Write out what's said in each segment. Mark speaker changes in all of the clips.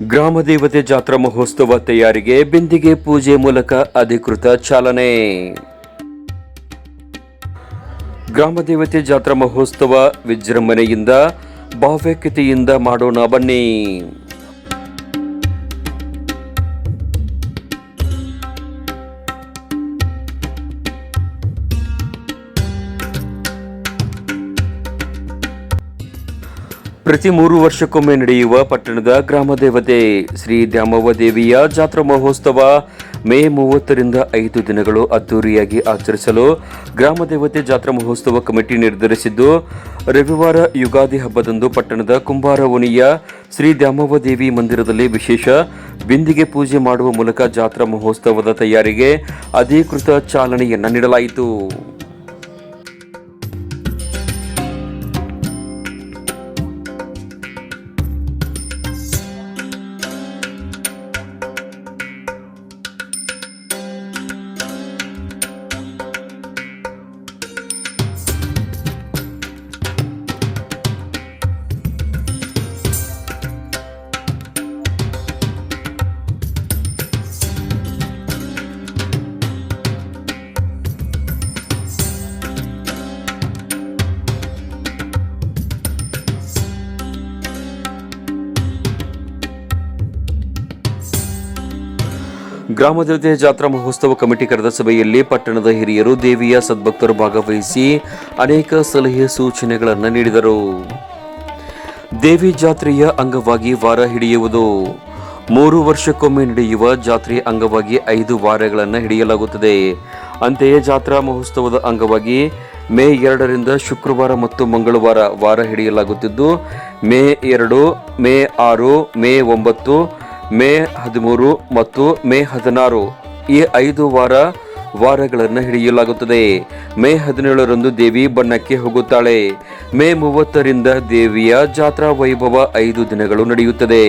Speaker 1: ಗ್ರಾಮ ದೇವತೆ ಜಾತ್ರಾ ಮಹೋತ್ಸವ ತಯಾರಿಗೆ ಬಿಂದಿಗೆ ಪೂಜೆ ಮೂಲಕ ಅಧಿಕೃತ ಚಾಲನೆ. ಗ್ರಾಮ ದೇವತೆ ಜಾತ್ರಾ ಮಹೋತ್ಸವ ವಿಜೃಂಭಣೆಯಿಂದ ಭಾವ್ಯಕತೆಯಿಂದ ಮಾಡೋಣ ಬನ್ನಿ. ಪ್ರತಿ ಮೂರು ವರ್ಷಕ್ಕೊಮ್ಮೆ ನಡೆಯುವ ಪಟ್ಟಣದ ಗ್ರಾಮ ದೇವತೆ ಶ್ರೀ ದ್ಯಾಮವ್ವ ದೇವಿಯ ಜಾತ್ರಾ ಮಹೋತ್ಸವ ಮೇ ಮೂವತ್ತರಿಂದ ಐದು ದಿನಗಳು ಅದ್ದೂರಿಯಾಗಿ ಆಚರಿಸಲು ಗ್ರಾಮ ದೇವತೆ ಜಾತ್ರಾ ಮಹೋತ್ಸವ ಕಮಿಟಿ ನಿರ್ಧರಿಸಿದ್ದು, ರವಿವಾರ ಯುಗಾದಿ ಹಬ್ಬದಂದು ಪಟ್ಟಣದ ಕುಂಬಾರ ಓಣಿಯ ಶ್ರೀ ದ್ಯಾಮವ್ವ ದೇವಿ ಮಂದಿರದಲ್ಲಿ ವಿಶೇಷ ಬಿಂದಿಗೆ ಪೂಜೆ ಮಾಡುವ ಮೂಲಕ ಜಾತ್ರಾ ಮಹೋತ್ಸವದ ತಯಾರಿಗೆ ಅಧಿಕೃತ ಚಾಲನೆಯನ್ನು ನೀಡಲಾಯಿತು. ಗ್ರಾಮ ದೇವತೆ ಜಾತ್ರಾ ಮಹೋತ್ಸವ ಕಮಿಟಿ ಕರೆದ ಸಭೆಯಲ್ಲಿ ಪಟ್ಟಣದ ಹಿರಿಯರು, ದೇವಿಯ ಸದ್ಭಕ್ತರು ಭಾಗವಹಿಸಿ ಅನೇಕ ಸಲಹೆ ಸೂಚನೆಗಳನ್ನು ನೀಡಿದರು. ದೇವಿ ಜಾತ್ರೆಯ ಅಂಗವಾಗಿ ವಾರ ಹಿಡಿಯುವುದು. ಮೂರು ವರ್ಷಕ್ಕೊಮ್ಮೆ ನಡೆಯುವ ಜಾತ್ರೆಯ ಅಂಗವಾಗಿ ಐದು ವಾರಗಳನ್ನು ಹಿಡಿಯಲಾಗುತ್ತದೆ. ಅಂತೆಯೇ ಜಾತ್ರಾ ಮಹೋತ್ಸವದ ಅಂಗವಾಗಿ ಮೇ ಎರಡರಿಂದ ಶುಕ್ರವಾರ ಮತ್ತು ಮಂಗಳವಾರ ವಾರ ಹಿಡಿಯಲಾಗುತ್ತಿದ್ದು, ಮೇ ಎರಡು, ಮೇ ಆರು, ಮೇ ಒಂಬತ್ತು ಮೇ ಹದಿಮೂರು ಮತ್ತು ಮೇ ಹದಿನಾರು ಈ ಐದು ವಾರ ವಾರಗಳನ್ನು ಹಿಡಿಯಲಾಗುತ್ತದೆ. ಮೇ ಹದಿನೇಳರಂದು ದೇವಿ ಬಣ್ಣಕ್ಕೆ ಹೋಗುತ್ತಾಳೆ. ಮೇ ಮೂವತ್ತರಿಂದ ದೇವಿಯ ಜಾತ್ರಾ ವೈಭವ ಐದು ದಿನಗಳು ನಡೆಯುತ್ತದೆ.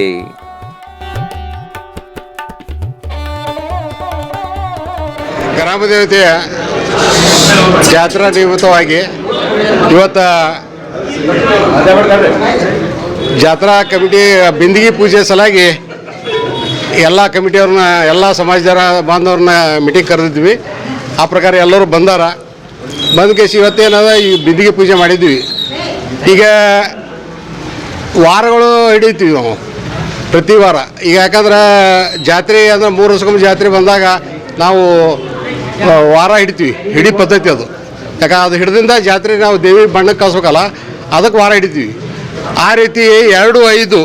Speaker 2: ಗ್ರಾಮ ದೇವತೆಯ ಜಾತ್ರಾ ನಿಮಿತ್ತವಾಗಿ ಇವತ್ತ ಜಾತ್ರಾ ಕಮಿಟಿ ಬಿಂದಿಗೆ ಪೂಜೆ ಸಲಾಗಿ ಎಲ್ಲ ಕಮಿಟಿಯವ್ರನ್ನ, ಎಲ್ಲ ಸಮಾಜದವರ ಬಾಂಧವ್ರನ್ನ ಮೀಟಿಂಗ್ ಕರೆದಿದ್ವಿ. ಆ ಪ್ರಕಾರ ಎಲ್ಲರೂ ಬಂದಾರ. ಬಂದ ಕೇಸಿ ಇವತ್ತೇನದ ಈ ಬಿಂದಿಗೆ ಪೂಜೆ ಮಾಡಿದ್ವಿ. ಈಗ ವಾರಗಳು ಹಿಡಿತೀವಿ ನಾವು ಪ್ರತಿ ವಾರ. ಈಗ ಯಾಕಂದ್ರೆ ಜಾತ್ರೆ ಅಂದ್ರೆ ಮೂರು ವರ್ಷಕ್ಕೊಮ್ಮೆ ಜಾತ್ರೆ ಬಂದಾಗ ನಾವು ವಾರ ಹಿಡಿತೀವಿ. ಹಿಡಿ ಪದ್ಧತಿ ಅದು. ಯಾಕೆ ಅದು ಹಿಡಿದಿಂದ ಜಾತ್ರೆ ನಾವು ದೇವಿ ಬಣ್ಣಕ್ಕೆ ಕಳಿಸ್ಬೇಕಲ್ಲ, ಅದಕ್ಕೆ ವಾರ ಹಿಡಿತೀವಿ. ಆ ರೀತಿ ಎರಡು ಐದು,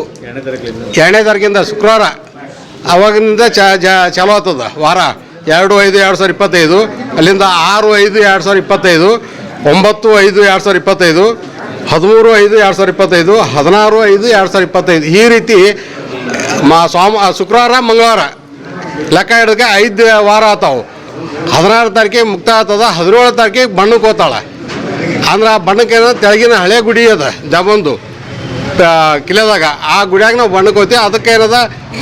Speaker 2: ಎರಡನೇ ತಾರೀಕಿಂದ ಶುಕ್ರವಾರ ಅವಾಗಿನಿಂದ ಚ ಚಾಲು ಆಗ್ತದ. ವಾರ. ಎರಡು ಐದು ಎರಡು ಸಾವಿರ ಇಪ್ಪತ್ತೈದು. ಅಲ್ಲಿಂದ ಆರು ಐದು ಎರಡು ಸಾವಿರ ಇಪ್ಪತ್ತೈದು. ಒಂಬತ್ತು ಐದು ಎರಡು ಸಾವಿರ ಇಪ್ಪತ್ತೈದು. ಹದಿಮೂರು ಐದು ಎರಡು ಸಾವಿರ ಇಪ್ಪತ್ತೈದು. ಹದಿನಾರು ಐದು ಎರಡು ಸಾವಿರ ಇಪ್ಪತ್ತೈದು. ಈ ರೀತಿ ಮಾ ಸೋಮ ಶುಕ್ರವಾರ, ಮಂಗಳವಾರ ಲೆಕ್ಕ ಹಿಡಿದಕ್ಕೆ ಐದು ವಾರ ಆತಾವು. ಹದಿನಾರು ತಾರೀಕಿಗೆ ಮುಕ್ತ ಆಗ್ತದ. ಹದಿನೇಳು ತಾರೀಕಿಗೆ ಬಣ್ಣಕ್ಕೆ ಹೋಗ್ತಾಳೆ ಅಂದ್ರೆ ಆ ಬಣ್ಣಕ್ಕೆ ತೆಳಗಿನ ಹಳೆ ಗುಡಿ ಅದ ಜಾಮಂದು ಕಿಲೆದಾಗ ಆ ಗುಡಿಯಾಗ ನಾವು ಬಣ್ಣಕ್ಕೆ ಅದಕ್ಕೆ ಏನದ,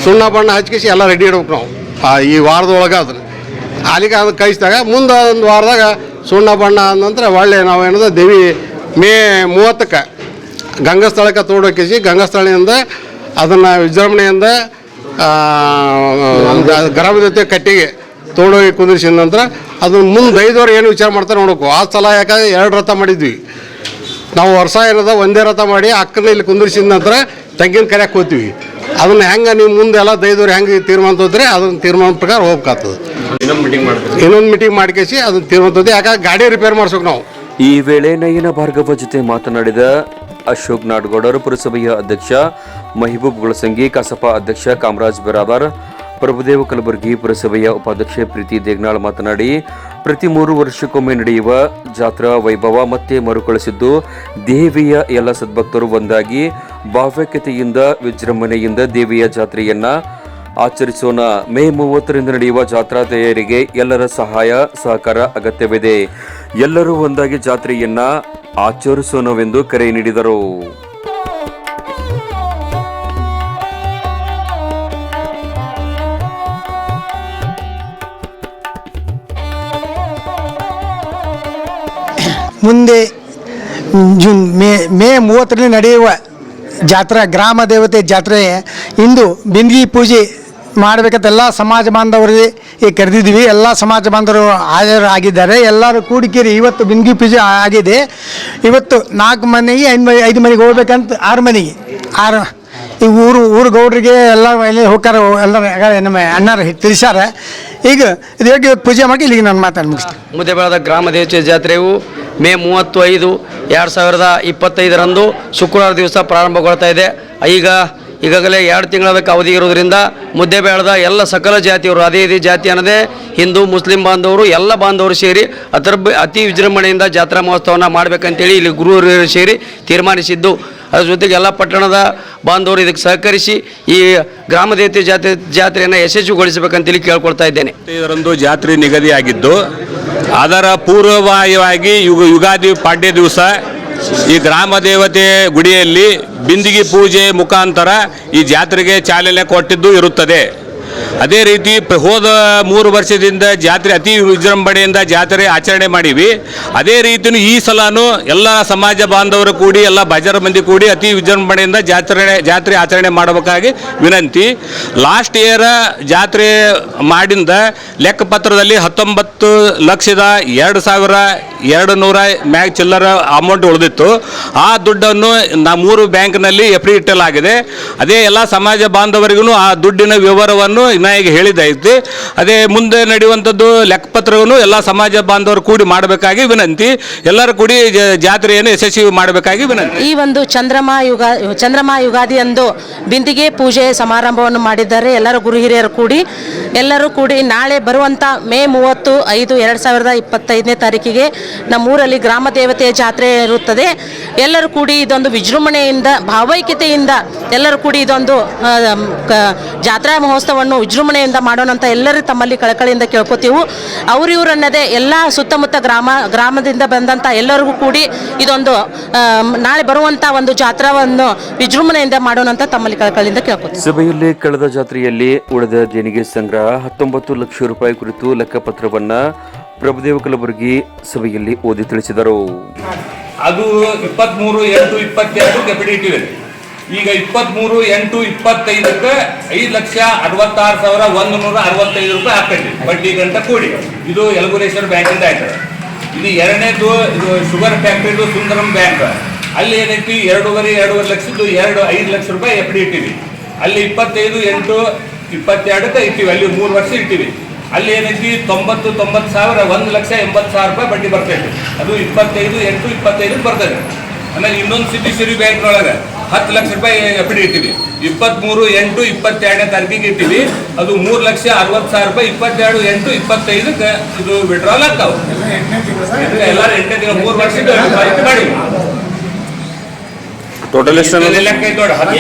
Speaker 2: ಸುಣ್ಣ ಬಣ್ಣ ಹಚ್ಕಿಸಿ ಎಲ್ಲ ರೆಡಿ ಇಡ್ಬೇಕು ನಾವು. ಈ ವಾರದೊಳಗೆ ಅದನ್ನ ಅಲ್ಲಿಗೆ ಅದನ್ನ ಕಳಿಸಿದಾಗ ಮುಂದೆ ಒಂದು ವಾರದಾಗ ಸುಣ್ಣ ಬಣ್ಣ ಅಂದ ನಂತರ ಒಳ್ಳೆ ನಾವು ಏನದ, ದೇವಿ ಮೇ ಮೂವತ್ತಕ್ಕೆ ಗಂಗಸ್ಥಳಕ್ಕೆ ತೋಡೋಕಿಸಿ ಗಂಗಾಸ್ಥಳದಿಂದ ಅದನ್ನು ವಿಜೃಂಭಣೆಯಿಂದ ಜೊತೆ ಕಟ್ಟಿಗೆ ತೋಡೋಗಿ ಕುಂದಿರಿಸಿದ ನಂತರ ಅದನ್ನು ಮುಂದೆ ಐದವರು ಏನು ವಿಚಾರ ಮಾಡ್ತಾರೆ ನೋಡಬೇಕು ಆ ಸಲ ಯಾಕಂದ್ರೆ ಎರಡು ರಥ ಮಾಡಿದ್ವಿ. ನಾವು ವರ್ಷ ಇರೋದ ಒಂದೇ ರಥ ಮಾಡಿ ಅಕ್ಕನ ಇಲ್ಲಿ ಕುಂದಿರಿಸಿದ ನಂತರ ತೆಂಗಿನ ಕರೆಯಕ್ಕೆ ಹೋಗ್ತೀವಿ ಅದನ್ನ ಹೆಂಗೆ ನೀವು ಮುಂದೆ ಎಲ್ಲ ದೈದವ್ರು ಹೆಂಗೆ ತೀರ್ಮಾನ ತೋದ್ರೆ ಅದನ್ನ ತೀರ್ಮಾನ ಪ್ರಕಾರ ಹೋಗ್ಬೇಕಾಗ್ತದೆ. ಇನ್ನೊಂದು ಮೀಟಿಂಗ್ ಮಾಡ್ಕೇಸಿ ಅದನ್ನ ತೀರ್ಮಾನ ತೋತಿ ಯಾಕಂದ್ರೆ ಗಾಡಿ ರಿಪೇರ್ ಮಾಡ್ಸೋಕೆ ನಾವು.
Speaker 1: ಈ ವೇಳೆ ನಯನ ಭಾರ್ಗವ ಜೊತೆ ಮಾತನಾಡಿದ ಅಶೋಕ್ ನಾಡಗೌಡರು ಪುರಸಭೆಯ ಅಧ್ಯಕ್ಷ ಮಹಿಬೂಬ್ ಗುಳಸಂಗಿ ಕಸಪ ಅಧ್ಯಕ್ಷ ಕಾಮರಾಜ್ ಬಿರಾದಾರ್ ಪ್ರಭುದೇವ ಕಲಬುರಗಿ ಪುರಸಭೆಯ ಉಪಾಧ್ಯಕ್ಷೆ ಪ್ರೀತಿ ದೇಗ್ನಾಳ್ ಮಾತನಾಡಿ, ಪ್ರತಿ ಮೂರು ವರ್ಷಕ್ಕೊಮ್ಮೆ ನಡೆಯುವ ಜಾತ್ರಾ ವೈಭವ ಮತ್ತೆ ಮರುಕಳಿಸಿದ್ದು, ದೇವಿಯ ಎಲ್ಲ ಸದ್ಭಕ್ತರು ಒಂದಾಗಿ ಭಾವ್ಯಕತೆಯಿಂದ ವಿಜೃಂಭಣೆಯಿಂದ ದೇವಿಯ ಜಾತ್ರೆಯನ್ನ ಆಚರಿಸೋಣ. ಮೇ ಮೂವತ್ತರಿಂದ ನಡೆಯುವ ಜಾತ್ರಾ ತಯಾರಿಗೆ ಎಲ್ಲರ ಸಹಾಯ, ಸಹಕಾರ ಅಗತ್ಯವಿದೆ. ಎಲ್ಲರೂ ಒಂದಾಗಿ ಜಾತ್ರೆಯನ್ನ ಆಚರಿಸೋಣವೆಂದು ಕರೆ ನೀಡಿದರು.
Speaker 3: ಮುಂದೆ, ಜೂನ್, ಮೇ ಮೇ ಮೂವತ್ತರಲ್ಲಿ ನಡೆಯುವ ಜಾತ್ರೆ, ಗ್ರಾಮ ದೇವತೆ ಜಾತ್ರೆ, ಇಂದು ಬಿಂದಿಗೆ ಪೂಜೆ ಮಾಡಬೇಕಂತ ಎಲ್ಲ ಸಮಾಜ ಬಾಂಧವರಿಗೆ ಈ ಕರೆದಿದ್ವಿ ಎಲ್ಲ ಸಮಾಜ ಬಾಂಧವರು ಹಾಜರಾಗಿದ್ದಾರೆ. ಎಲ್ಲರೂ ಕೂಡಿಕೇರಿ ಇವತ್ತು ಬಿಂದಿಗೆ ಪೂಜೆ ಆಗಿದೆ. ಇವತ್ತು ನಾಲ್ಕು ಮನೆಗೆ, ಐದು ಮನೆ, ಐದು ಮನೆಗೆ ಹೋಗ್ಬೇಕಂತ ಆರು ಮನೆಗೆ. ಆರು, ಈ ಊರು ಊರು ಗೌಡ್ರಿಗೆ ಎಲ್ಲ ಇಲ್ಲಿ ಹೋಗ್ತಾರೆ, ಎಲ್ಲ ನಮ್ಮ ಅಣ್ಣರು ತಿಳಿಸ್ಯಾರ. ಈಗ, ಇದು ಹೇಗೆ ಪೂಜೆ ಮಾಡಿ, ಇಲ್ಲಿಗೆ ನಾನು ಮಾತಾಡಿ ಮುಗಿಸ್ತೀನಿ.
Speaker 4: ಮುದ್ದೆಬೇಳದ ಗ್ರಾಮ ದೇವತೆ ಜಾತ್ರೆಯು ಮೇ ಮೂವತ್ತು ಐದು ಎರಡು ಸಾವಿರದ ಇಪ್ಪತ್ತೈದರಂದು ಶುಕ್ರವಾರ ದಿವಸ ಪ್ರಾರಂಭಗೊಳ್ತಾ ಇದೆ. ಈಗ, ಈಗಾಗಲೇ ಎರಡು ತಿಂಗಳ ಅವಧಿ ಇರೋದ್ರಿಂದ ಮುದ್ದೆಬೇಳದ ಎಲ್ಲ ಸಕಲ ಜಾತಿಯವರು, ಅದೇ ಇದೇ ಜಾತಿ ಅನ್ನದೇ ಹಿಂದೂ, ಮುಸ್ಲಿಂ ಬಾಂಧವರು, ಎಲ್ಲ ಬಾಂಧವರು ಸೇರಿ ಅದರ ಅತಿ ವಿಜೃಂಭಣೆಯಿಂದ ಜಾತ್ರಾ ಮಹೋತ್ಸವನ ಮಾಡಬೇಕಂತೇಳಿ ಇಲ್ಲಿ ಗುರುವರು ಸೇರಿ ತೀರ್ಮಾನಿಸಿದ್ದು. ಅದ್ರ ಜೊತೆಗೆ ಎಲ್ಲ ಪಟ್ಟಣದ ಬಾಂಧವರು ಇದಕ್ಕೆ ಸಹಕರಿಸಿ ಈ ಗ್ರಾಮ ದೇವತೆ ಜಾತ್ರೆ, ಜಾತ್ರೆಯನ್ನು ಯಶಸ್ವಿಗೊಳಿಸಬೇಕಂತೇಳಿ ಕೇಳ್ಕೊಳ್ತಾ ಇದ್ದೇನೆ.
Speaker 5: ಇದರಂದು ಜಾತ್ರೆ ನಿಗದಿಯಾಗಿದ್ದು ಅದರ ಪೂರ್ವವಾಯವಾಗಿ ಯುಗ ಯುಗಾದಿ ಪಾಡ್ಯ ದಿವಸ ಈ ಗ್ರಾಮ ದೇವತೆ ಗುಡಿಯಲ್ಲಿ ಬಿಂದಿಗೆ ಪೂಜೆ ಮುಖಾಂತರ ಈ ಜಾತ್ರೆಗೆ ಚಾಲನೆ ಕೊಟ್ಟಿದ್ದು ಇರುತ್ತದೆ. ಅದೇ ರೀತಿ ಹೋದ ಮೂರು ವರ್ಷದಿಂದ ಜಾತ್ರೆ ಅತಿ ವಿಜೃಂಭಣೆಯಿಂದ ಜಾತ್ರೆ ಆಚರಣೆ ಮಾಡೀವಿ. ಅದೇ ರೀತಿ ಈ ಸಲನೂ ಎಲ್ಲ ಸಮಾಜ ಬಾಂಧವರು ಕೂಡಿ, ಎಲ್ಲ ಬಜಾರ್ ಮಂದಿ ಕೂಡಿ ಅತಿ ವಿಜೃಂಭಣೆಯಿಂದ ಜಾತ್ರೆ ಜಾತ್ರೆ ಆಚರಣೆ ಮಾಡಬೇಕಾಗಿ ವಿನಂತಿ. ಲಾಸ್ಟ್ ಇಯರ್ ಜಾತ್ರೆ ಮಾಡಿಂದ ಲೆಕ್ಕಪತ್ರದಲ್ಲಿ ಹತ್ತೊಂಬತ್ತು ಲಕ್ಷದ ಎರಡು ಸಾವಿರ ಎರಡು ನೂರ ಮ್ಯಾಗ್ ಚಿಲ್ಲರ ಅಮೌಂಟ್ ಉಳಿದಿತ್ತು. ಆ ದುಡ್ಡನ್ನು ನಾ ಮೂರು ಬ್ಯಾಂಕ್ನಲ್ಲಿ ಎಫ್ ಡಿ ಇಟ್ಟಲಾಗಿದೆ. ಅದೇ ಎಲ್ಲ ಸಮಾಜ ಬಾಂಧವರಿಗೂ ಆ ದುಡ್ಡಿನ ವಿವರವನ್ನು ಇನ್ನ ಈಗ ಹೇಳಿದೈತಿ ಅದೇ ಮುಂದೆ ನಡೆಯುವಂಥದ್ದು ಲೆಕ್ಕಪತ್ರವನ್ನು ಎಲ್ಲ ಸಮಾಜ ಬಾಂಧವರು ಕೂಡಿ ಮಾಡಬೇಕಾಗಿ ವಿನಂತಿ. ಎಲ್ಲರೂ ಕೂಡಿ ಜಾತ್ರೆಯನ್ನು ಯಶಸ್ವಿ ಮಾಡಬೇಕಾಗಿ ವಿನಂತಿ.
Speaker 6: ಈ ಒಂದು ಚಂದ್ರಮ ಯುಗ, ಚಂದ್ರಮ ಯುಗಾದಿ ಅಂದು ಬಿಂದಿಗೆ ಪೂಜೆ ಸಮಾರಂಭವನ್ನು ಮಾಡಿದ್ದಾರೆ. ಎಲ್ಲರೂ ಗುರು ಹಿರಿಯರು ಕೂಡಿ, ಎಲ್ಲರೂ ಕೂಡಿ ನಾಳೆ ಬರುವಂಥ ಮೇ ಮೂವತ್ತು ಐದು ಎರಡು ಸಾವಿರದ ಇಪ್ಪತ್ತೈದನೇ ತಾರೀಕಿಗೆ ನಮ್ಮೂರಲ್ಲಿ ಗ್ರಾಮ ದೇವತೆಯ ಜಾತ್ರೆ ಇರುತ್ತದೆ. ಎಲ್ಲರೂ ಕೂಡಿ ಇದೊಂದು ವಿಜೃಂಭಣೆಯಿಂದ, ಭಾವೈಕ್ಯತೆಯಿಂದ ಎಲ್ಲರೂ ಕೂಡಿ ಇದೊಂದು ಜಾತ್ರಾ ಮಹೋತ್ಸವವನ್ನು ವಿಜೃಂಭಣೆಯಿಂದ ಮಾಡೋಣ ಅಂತ ಎಲ್ಲರೂ ತಮ್ಮಲ್ಲಿ ಕಳಕಳಿಯಿಂದ ಕೇಳ್ಕೊತೀವು. ಅವ್ರು ಇವರನ್ನದೇ ಎಲ್ಲ ಸುತ್ತಮುತ್ತ ಗ್ರಾಮ ಗ್ರಾಮದಿಂದ ಬಂದಂಥ ಎಲ್ಲರಿಗೂ ಕೂಡಿ ಇದೊಂದು ನಾಳೆ ಬರುವಂಥ ಒಂದು ಜಾತ್ರಾವನ್ನು ವಿಜೃಂಭಣೆಯಿಂದ ಮಾಡೋಣ ಅಂತ ತಮ್ಮಲ್ಲಿ ಕಳಕಳಿಯಿಂದ ಕೇಳ್ಕೊತೀವಿ.
Speaker 1: ಸಭೆಯಲ್ಲಿ ಕಳೆದ ಜಾತ್ರೆಯಲ್ಲಿ ಉಳಿದ ದೇಣಿಗೆ ಸಂಗ್ರಹ ಹತ್ತೊಂಬತ್ತು ಲಕ್ಷ ರೂಪಾಯಿ ಕುರಿತು ಲೆಕ್ಕಪತ್ರವನ್ನ ಪ್ರಭುದೇವ ಕಲಬುರಗಿ ಸಭೆಯಲ್ಲಿ ಓದಿ ತಿಳಿಸಿದರು.
Speaker 7: ಅದು ಇಪ್ಪತ್ಮೂರು ಎಂಟು ಇಪ್ಪತ್ತೆರಡು ಈಗ ಇಪ್ಪತ್ಮೂರು, ಎಂಟು, ಇಪ್ಪತ್ತೈದಕ್ಕೆ ಐದು ಲಕ್ಷ ಅರವತ್ತಾರು ಸಾವಿರ ಒಂದು ನೂರ ಅರವತ್ತೈದು ರೂಪಾಯಿ ಹಾಕಂಡಿ, ಬಡ್ಡಿ ಗಂಟ ಕೂಡಿ. ಇದು ಯಲಗುರೇಶ್ವರ ಬ್ಯಾಂಕಿಂದ ಆಯ್ತದೆ. ಇದು ಎರಡನೇದು, ಇದು ಶುಗರ್ ಫ್ಯಾಕ್ಟ್ರಿದು ಸುಂದರಂ ಬ್ಯಾಂಕ್. ಅಲ್ಲಿ ಏನೈತಿ, ಎರಡೂವರೆ ಎರಡೂವರೆ ಲಕ್ಷದ್ದು ಎರಡು, ಐದು ಲಕ್ಷ ರೂಪಾಯಿ ಎಫ್ ಡಿ ಇಟ್ಟಿವಿ. ಅಲ್ಲಿ ಇಪ್ಪತ್ತೈದು, ಎಂಟು, ಇಪ್ಪತ್ತೆರಡಕ್ಕೆ ಇಟ್ಟಿವಿ. ಅಲ್ಲಿ ಮೂರು ವರ್ಷ ಇಟ್ಟಿವಿ. ಅಲ್ಲಿ ಏನೈತಿ, ತೊಂಬತ್ತು ತೊಂಬತ್ತು ಸಾವಿರ, ಒಂದು ಲಕ್ಷ ಎಂಬತ್ತು ಸಾವಿರ ರೂಪಾಯಿ ಬಡ್ಡಿ ಬರ್ತೈತಿ ಅದು ಇಪ್ಪತ್ತೈದು, ಎಂಟು ಇಪ್ಪತ್ತೈದು ಬರ್ತದೆ. ಆಮೇಲೆ ಇನ್ನೊಂದು ಸಿರಿ ಬ್ಯಾಂಕ್ನೊಳಗೆ ಹತ್ತು ಲಕ್ಷ ರೂಪಾಯಿ ಎಫ್ ಡಿ ಇಟ್ಟಿವಿ ಇಪ್ಪತ್ತ್ಮೂರು ಎಂಟು ಇಪ್ಪತ್ತೆರಡನೇ ತಾರೀಕಿಗೆ ಇಟ್ಟಿವಿ ಅದು ಮೂರು ಲಕ್ಷ ಅರವತ್ತು ಸಾವಿರ ರೂಪಾಯಿ ಇಪ್ಪತ್ತೆರಡು ಎಂಟು ಇಪ್ಪತ್ತೈದಕ್ಕೆ ಇದು ವಿಡ್ರಾಲ್ ಆಗ್ತಾವೆ. ಎಲ್ಲ ಎಂಟನೇ ತಿಂಗಳು ಮೂರು ವರ್ಷ ಮಾಡಿ.
Speaker 5: ಟೋಟಲ್ ಎಷ್ಟು
Speaker 7: ಇಲ್ಲಿ ಲೆಕ್ಕ ಐತೆ ನೋಡಿ, ಹತ್ತು-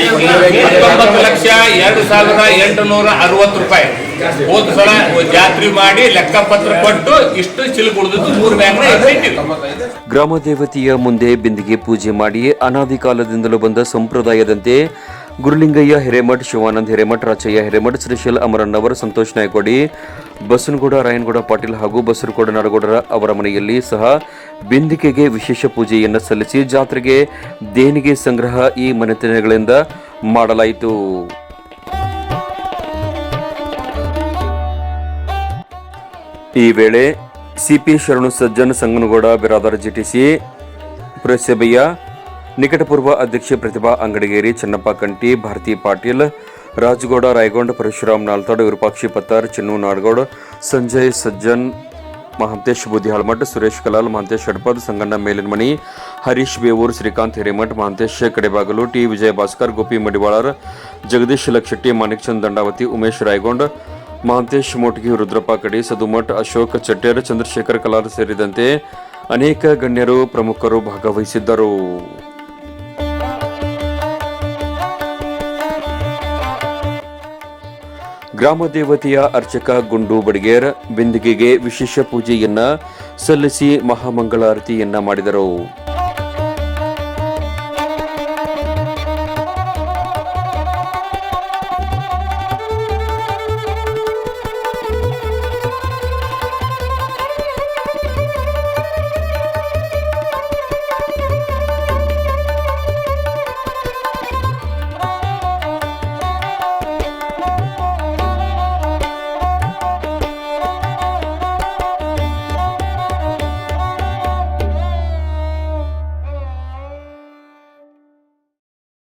Speaker 7: ಹತ್ತೊಂಬತ್ತು ಲಕ್ಷ. ಎರಡು ಸಾವಿರದ ಎಂಟು ನೂರ ಅರವತ್ತು ರೂಪಾಯಿ. ಹೋದ ಸಲ ಜಾತ್ರೆ ಮಾಡಿ ಲೆಕ್ಕಪತ್ರ ಕೊಟ್ಟು ಇಷ್ಟು ಚಿಲ್ಕ್ ಉಳಿದಿದ್ದು ಮೂರು ಬ್ಯಾಂಕ್
Speaker 1: ಗ್ರಾಮ ದೇವತೆಯ ಮುಂದೆ ಬಿಂದಿಗೆ ಪೂಜೆ ಮಾಡಿ ಅನಾದಿ ಕಾಲದಿಂದಲೂ ಬಂದ ಸಂಪ್ರದಾಯದಂತೆ ಗುರುಲಿಂಗಯ್ಯ ಹಿರೇಮಠ್, ಶಿವಾನಂದ್ ಹಿರೇಮಠ್, ರಾಚಯ್ಯ ಹಿರೇಮಠ್ ಶ್ರೀಶೈಲ್ ಅಮರಣ್ಣವರ್ ಸಂತೋಷ್ ನಾಯ್ಕೋಡಿ. ಬಸನಗೌಡ, ರಾಯನಗೌಡ, ಪಾಟೀಲ್ ಹಾಗೂ ಬಸರಗೌಡ, ನಾಡಗೌಡರ ಅವರ ಮನೆಯಲ್ಲಿ ಸಹ ಬಿಂದಿಕೆಗೆ ವಿಶೇಷ ಪೂಜೆಯನ್ನು ಸಲ್ಲಿಸಿ ಜಾತ್ರೆಗೆ ದೇಣಿಗೆ ಸಂಗ್ರಹ ಈ ಮನೆತನಗಳಿಂದ ಮಾಡಲಾಯಿತು. ಈ ವೇಳೆ ಸಿಪಿ ಶರಣು ಸಜ್ಜನ್ ಸಂಗನಗೌಡ, ಬಿರಾದರ್ ಜಿಟಿಸಿ ಪುರಸಭೆಯ ನಿಕಟಪೂರ್ವ ಅಧ್ಯಕ್ಷೆ ಪ್ರತಿಭಾ ಅಂಗಡಿಗೇರಿ ಚನ್ನಪ್ಪ ಕಂಟಿ ಭಾರತಿ ಪಾಟೀಲ್, ರಾಜಗೌಡ, ರಾಯಗೊಂಡ, ಪರಶುರಾಮ್ ನಾಲ್ತಾಡ್, ವಿರೂಪಾಕ್ಷಿ ಪತ್ತಾರ್, ಚಿನ್ನು ನಾಡಗೌಡ, ಸಂಜಯ್ ಸಜ್ಜನ್, ಮಹಂತೇಶ್ ಬುದ್ದಿಹಾಳ್ಮಠ್ ಸುರೇಶ್ ಕಲಾಲ್, ಮಹಾಂತೇಶ್ ಷಡ್ಪದ್ ಸಂಗಣ್ಣ ಮೇಲಿನಮಣಿ, ಹರೀಶ್ ಬೇವೂರ್, ಶ್ರೀಕಾಂತ್ ಹಿರೇಮಠ್, ಮಹಾಂತೇಶ್ ಕಡೆಬಾಗಲು, ಟಿ. ವಿಜಯ ಭಾಸ್ಕರ್ ಗೋಪಿ ಮಡಿವಾಳರ್, ಜಗದೀಶ್ ಲಕ್ಷೆಟ್ಟಿ ಮಾಣಿಕ್ಚಂದ್ ದಂಡಾವತಿ, ಉಮೇಶ್ ರಾಯಗೊಂಡ್ ಮಹಾಂತೇಶ್ ಮೋಟ್ಗಿ ರುದ್ರಪ್ಪ ಕಡಿ, ಸದುಮಠ್, ಅಶೋಕ್ ಚಟ್ಟೇರ್, ಚಂದ್ರಶೇಖರ್ ಕಲಾರ್ ಸೇರಿದಂತೆ ಅನೇಕ ಗಣ್ಯರು ಪ್ರಮುಖರು ಭಾಗವಹಿಸಿದ್ದರು. ಗ್ರಾಮ ದೇವತೆಯ ಅರ್ಚಕ ಗುಂಡು ಬಡಿಗೇರ್ ಬಿಂದಿಗೆಗೆ ವಿಶೇಷ ಪೂಜೆಯನ್ನ ಸಲ್ಲಿಸಿ ಮಹಾಮಂಗಳಾರತಿಯನ್ನ ಮಾಡಿದರು.